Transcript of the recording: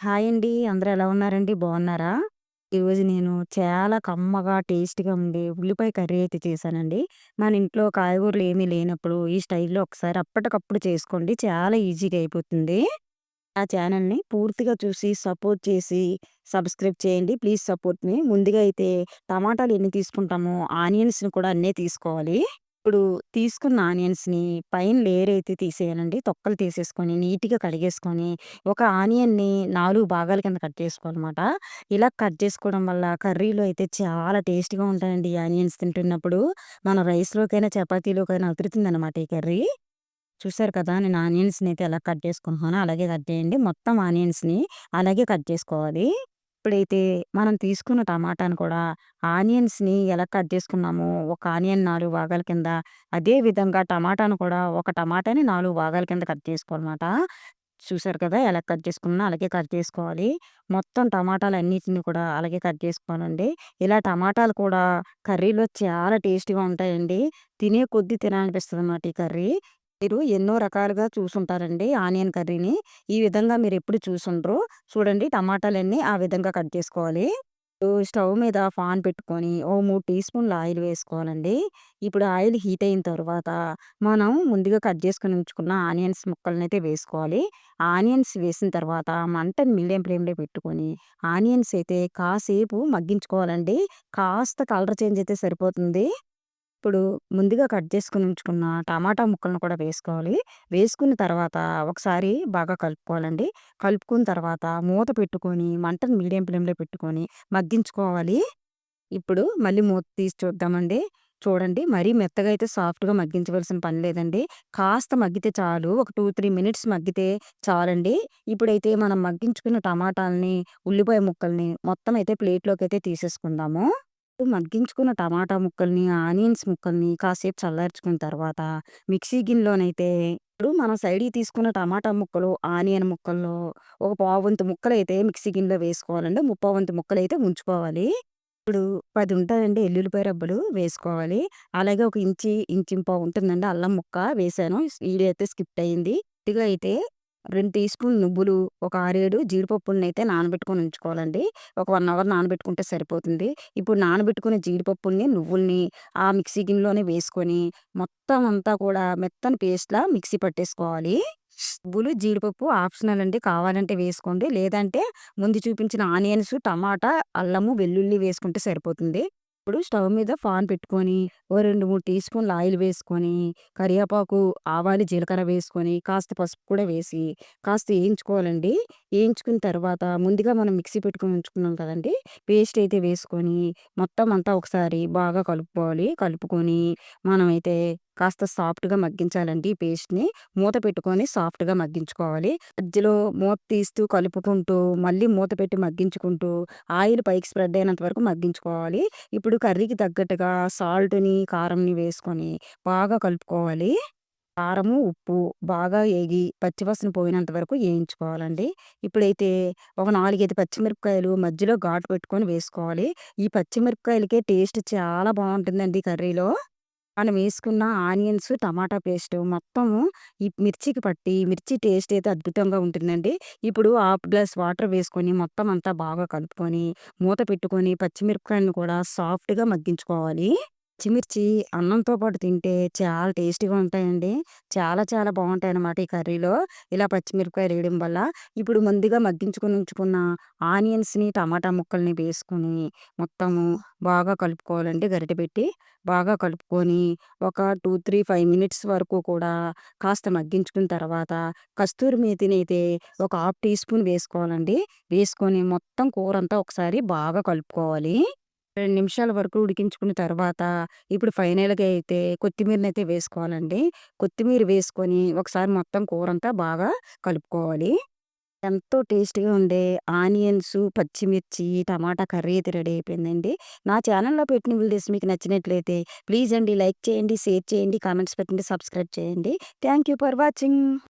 Hi అండి. అందరూ ఎలా ఉన్నారండి? బాగున్నారా? ఈరోజు నేను చాలా కమ్మగా, టేస్టీగా ఉండే ఉల్లిపాయ కర్రీ అయితే చేశానండి. మన ఇంట్లో కాయగూరలు ఏమీ లేనప్పుడు ఈ స్టైల్‌లో ఒకసారి అప్పటికప్పుడు చేసుకోండి. చాలా ఈజీగా అయిపోతుంది. ఆ ఛానెల్‌ని పూర్తిగా చూసి సపోర్ట్ చేసి సబ్స్క్రైబ్ చేయండి. Please support me. ముందుగా అయితే టమాటాలు ఎన్ని తీసుకుంటామో ఆనియన్స్‌ని కూడా అన్నే తీసుకోవాలి. ఇప్పుడు తీసుకున్న ఆనియన్స్‌ని పైన లేయర్ అయితే తీసేయాలండి. తొక్కలు తీసేసుకొని నీట్‌గా కడిగేసుకొని ఒక ఆనియన్‌ని 4 భాగాల కింద కట్ చేసుకోవాలన్నమాట. ఇలా కట్ చేసుకోవడం వల్ల కర్రీలో అయితే చాలా టేస్టీగా ఉంటాయండి ఈ ఆనియన్స్ తింటున్నప్పుడు. మనం రైస్‌లోకైనా, చపాతీలోకైనా అదురుతుందనమాట ఈ కర్రీ. చూసారు కదా! నేను ఆనియన్స్‌ని అయితే ఎలా కట్ చేసుకుంటున్నానో అలాగే కట్ చేయండి. మొత్తం ఆనియన్స్‌ని అలాగే కట్ చేసుకోవాలి. ఇప్పుడైతే మనం తీసుకున్న టమాటాను కూడా ఆనియన్స్‌ని ఎలా కట్ చేసుకున్నామో ఒక ఆనియన్ 4 భాగాల కింద అదే విధంగా టమాటాను కూడా ఒక టమాటాని 4 భాగాల కింద కట్ చేసుకోవాలన్నమాట. చూసారు కదా! ఎలా కట్ చేసుకున్నానో అలాగే కట్ చేసుకోవాలి. మొత్తం టమాటాలన్నిటిని కూడా అలాగే కట్ చేసుకోవాలండి. ఇలా టమాటాలు కూడా కర్రీలో చాలా టేస్టీగా ఉంటాయండి. తినే కొద్దీ తినాలనిపిస్తదనమాట ఈ కర్రీ. మీరు ఎన్నో రకాలుగా చూసుంటారండి ఆనియన్ కర్రీని. ఈ విధంగా మీరు ఎప్పుడు చూసుండ్రు చూడండి టమాటాలన్నీ ఆ విధంగా కట్ చేసుకోవాలి. స్టవ్ మీద ఫాన్ పెట్టుకొని ఓ మూడు టీ స్పూన్‌ల ఆయిల్ వేసుకోవాలండి. ఇప్పుడు ఆయిల్ హీట్ అయిన తర్వాత మనం ముందుగా కట్ చేసుకొని ఉంచుకున్న ఆనియన్స్ ముక్కలనైతే వేసుకోవాలి. ఆనియన్స్ వేసిన తర్వాత మంటని మీడియం ఫ్లేమ్‌లో పెట్టుకొని ఆనియన్స్ అయితే కాసేపు మగ్గించుకోవాలండి. కాస్త కలర్ చేంజ్ అయితే సరిపోతుంది. ఇప్పుడు ముందుగా కట్ చేసుకుని ఉంచుకున్న టమాటా ముక్కలను కూడా వేసుకోవాలి. వేసుకున్న తర్వాత ఒకసారి బాగా కలుపుకోవాలండి. కలుపుకున్న తర్వాత మూత పెట్టుకొని మంటను మీడియం ఫ్లేమ్‌లో పెట్టుకొని మగ్గించుకోవాలి. ఇప్పుడు మళ్ళీ మూత తీసి చూద్దామండి. చూడండి మరీ మెత్తగా అయితే సాఫ్ట్‌గా మగ్గించవలసిన పని లేదండి. కాస్త మగ్గితే చాలు. ఒక 2, 3 మినిట్స్ మగ్గితే చాలండి. ఇప్పుడైతే మనం మగ్గించుకున్న టమాటాలని, ఉల్లిపాయ ముక్కల్ని మొత్తం అయితే ప్లేట్లోకి అయితే తీసేసుకుందాము. మగ్గించుకున్న టమాటా ముక్కల్ని, ఆనియన్స్ ముక్కల్ని కాసేపు చల్లార్చుకున్న తర్వాత మిక్సీ గిన్నెలోనైతే ఇప్పుడు మనం సైడ్‌కి తీసుకున్న టమాటా ముక్కలు, ఆనియన్ ముక్కల్లో ఒక పావువంతు ముక్కలైతే మిక్సీ గిన్నెలో వేసుకోవాలండి. ముప్పావంతు ముక్కలైతే ఉంచుకోవాలి. ఇప్పుడు 10 ఉంటాయండి ఎల్లుల్లిపాయ రబ్బలు వేసుకోవాలి. అలాగే ఒక ఇంచి, ఇంచింపావు ఉంటుందండి అల్లం ముక్క వేశాను. వీడియో అయితే స్కిప్ అయింది. కొద్దిగా అయితే రెండు టీ స్పూన్ నువ్వులు, ఒక ఆరేడు జీడిపప్పులను అయితే నానబెట్టుకొని ఉంచుకోవాలండి. ఒక వన్ అవర్ నానబెట్టుకుంటే సరిపోతుంది. ఇప్పుడు నానబెట్టుకున్న జీడిపప్పుల్ని, నువ్వుల్ని ఆ మిక్సీ గిన్నెలోనే వేసుకొని మొత్తం అంతా కూడా మెత్తని పేస్ట్‌లా మిక్సీ పట్టేసుకోవాలి. నువ్వులు, జీడిపప్పు ఆప్షనల్ అండి. కావాలంటే వేసుకోండి. లేదంటే ముందు చూపించిన ఆనియన్స్, టమాటా, అల్లము, వెల్లుల్లి వేసుకుంటే సరిపోతుంది. ఇప్పుడు స్టవ్ మీద ఫాన్ పెట్టుకొని ఓ 2, 3 టీ స్పూన్లు ఆయిల్ వేసుకొని కరివేపాకు, ఆవాలు, జీలకర్ర వేసుకొని కాస్త పసుపు కూడా వేసి కాస్త వేయించుకోవాలండి వేయించుకున్న తర్వాత ముందుగా మనం మిక్సీ పెట్టుకొని ఉంచుకున్నాం కదండీ! పేస్ట్ అయితే వేసుకొని మొత్తం అంతా ఒకసారి బాగా కలుపుకోవాలి. కలుపుకొని మనమైతే కాస్త సాఫ్ట్‌గా మగ్గించాలండి ఈ పేస్ట్‌ని. మూత పెట్టుకొని సాఫ్ట్‌గా మగ్గించుకోవాలి. మధ్యలో మూత తీస్తూ కలుపుకుంటూ మళ్ళీ మూత పెట్టి మగ్గించుకుంటూ ఆయిల్ పైకి స్ప్రెడ్ అయినంత వరకు మగ్గించుకోవాలి. ఇప్పుడు కర్రీకి తగ్గట్టుగా సాల్ట్‌ని, కారంని వేసుకొని బాగా కలుపుకోవాలి. కారము, ఉప్పు బాగా ఏగి పచ్చివాసన పోయినంత వరకు వేయించుకోవాలండి ఇప్పుడైతే ఒక 4, 5 పచ్చిమిరపకాయలు మధ్యలో ఘాటు పెట్టుకొని వేసుకోవాలి. ఈ పచ్చిమిరపకాయలకే టేస్ట్ చాలా బాగుంటుందండి కర్రీలో. మనం వేసుకున్న ఆనియన్స్, టమాటా పేస్ట్ మొత్తము ఈ మిర్చికి పట్టి మిర్చి టేస్ట్ అయితే అద్భుతంగా ఉంటుందండి. ఇప్పుడు హాఫ్ గ్లాస్ వాటర్ వేసుకొని మొత్తం అంతా బాగా కలుపుకొని మూత పెట్టుకొని పచ్చిమిరపకాయలను కూడా సాఫ్ట్‌గా మగ్గించుకోవాలి. పచ్చిమిర్చి అన్నంతో పాటు తింటే చాలా టేస్టీగా ఉంటాయండి. చాలా చాలా బావుంటాయన్నమాట ఈ కర్రీలో. ఇలా పచ్చిమిరపకాయలు వేయడం వల్ల. ఇప్పుడు ముందుగా మగ్గించుకొని ఉంచుకున్న ఆనియన్స్‌ని, టమాటా ముక్కల్ని వేసుకొని మొత్తము బాగా కలుపుకోవాలండి గరిటె పెట్టి. బాగా కలుపుకొని ఒక 2, 3, 5 మినిట్స్ వరకు కూడా కాస్త మగ్గించుకున్న తర్వాత కస్తూరి మేతినైతే ఒక హాఫ్ టీ స్పూన్ వేసుకోవాలండి. వేసుకొని మొత్తం కూరంతా ఒకసారి బాగా కలుపుకోవాలి. రెండు నిమిషాల వరకు ఉడికించుకున్న తర్వాత ఇప్పుడు ఫైనల్‌గా అయితే కొత్తిమీరని అయితే వేసుకోవాలండి. కొత్తిమీర వేసుకొని ఒకసారి మొత్తం కూర అంతా బాగా కలుపుకోవాలి. ఎంతో టేస్టీగా ఉండే ఆనియన్స్, పచ్చిమిర్చి, టమాటా కర్రీ అయితే రెడీ అయిపోయిందండి. నా ఛానల్లో పెట్టిన వీడియోస్ మీకు నచ్చినట్లయితే ప్లీజ్ అండి లైక్ చేయండి, షేర్ చేయండి, కామెంట్స్ పెట్టండి, సబ్స్క్రైబ్ చేయండి. Thank you for watching.